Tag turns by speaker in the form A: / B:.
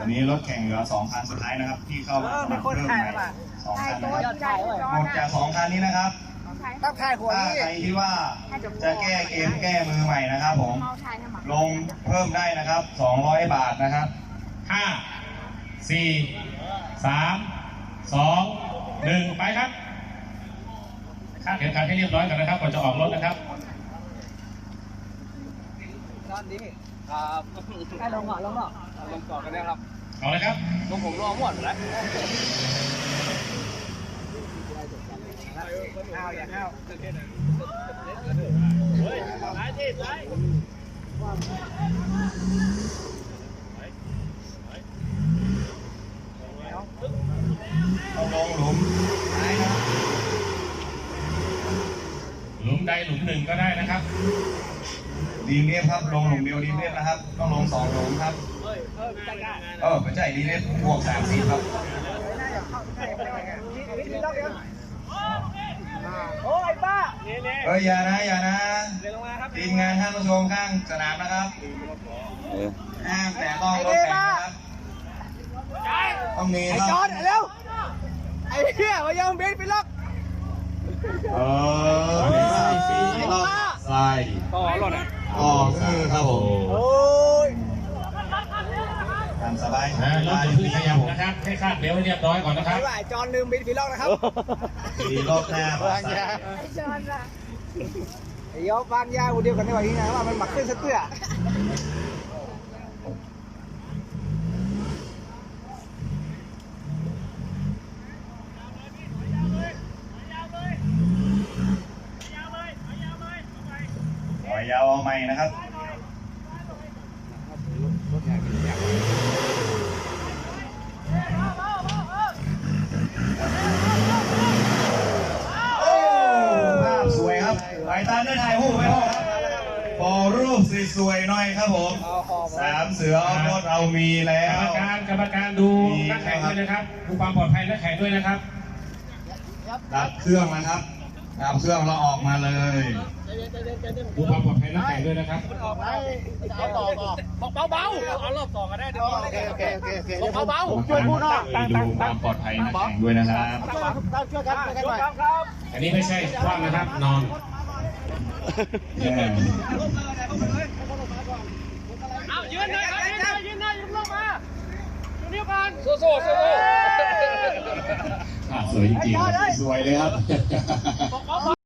A: วันนี้รถแข่งเหลือสองคันสุดท้ายนะครับ ที่เข้ามาสมัครเพิ่มใหม่สองคันนะครับหมดจากสองคันนี้นะครับ
B: ต้องถ่ายหัว
A: ถ้า
B: นี่
A: ใครที่ว่าจะแก้เกมแก้มือใหม่นะครับ ผม ลงเพิ่มได้นะครับ200บาทนะครับ
C: ห้าสี่สามสองหนึ่งไปครับคาดเข็มขัดให้เรียบร้อยก่อนนะครับก่อนจะออกรถนะครับ
B: ตอนนี้ ครับให้ลงก่อนลงก่อนลงก่อนกันนะครับ
C: เอาเลยครับ
B: ลงผมรอหมดแล้วห้าวอย่าห้าว
A: ต้องลงหลุมท้ายนะครับ
C: หลุมใดหลุมหนึ่งก็ได้นะครับ
A: ดีเนียบครับลงหลุมเดียวดีเนียบนะครับ ต้องลงสองหลุมครับ เออไม่ใช่ดีเนียบบวกสามสิบครับ
B: โอ้ยป้า
A: เอ้ยอย่านะอย่านะทีมงานห้ามมาชมข้างสนามนะครับห้ามแต่ต้องรถแข่งนะครับต้องมี
B: ไอ้
A: ครับ
B: จอนเร็วไอ้เหี้ยมายองเบนไปล็อก
A: เออมีรอบสาย
B: ต่อหล่นอะ
A: อ๋อคือครับผม
B: โอ้ย
A: ตามสบาย
C: นะรถจะขึ้นขยับนะครับให้คาดเบลต์ให้เรียบร้อยก่อนนะค
B: ไอ้
C: รับ
B: ว่าไอ้จอนลืมเบนไปล็อกนะครับ
A: มีรอบหน้ามาใส่
B: ไอ้ยอบางยาคนเดียวกันได้ว่าอย่างไงว่ามันหมักขึ้นสเตื้อ
A: ปล่อ ยยาวเอาใหม่นะครับโอ้ภาพสวยครับไปตามได้ถ่ายรูปไว้ครับพอรูปสวยๆหน่อยครับผมสามเสือออฟรถเรามีแล้
C: กรรม
A: ว
C: การกรรมการดูนักแข่งด้วยนะครับ ดูความปลอดภัยนักแข่งด้วยนะครับ
A: ดับเครื่องนะครับ ดับเครื่องแล้วออกมาเลย
C: ดูความปลอดภัยนักแข่งด้วยนะครับ
B: เอาต่อต่อบอกเบาๆเอารอบสองก็ได้เดี๋ยวโอเคโอเคโอเคโอเคบอกเบาๆช่วยพูดหน่อย
A: ดูความปลอดภัยนักแข่งด้วยนะครับ
B: ช่วยกันช่วยกันหน่อย
C: อันนี้ไม่ใช่คว่ำนะครับนอน
A: แย่
B: เอายืนหน่อยครับยืนหน่อยยืนหน่อยยืนลงมาดูนิ้วกัน
C: อะสวยจริงๆ
A: สวยเลยครับ
B: บอกเบา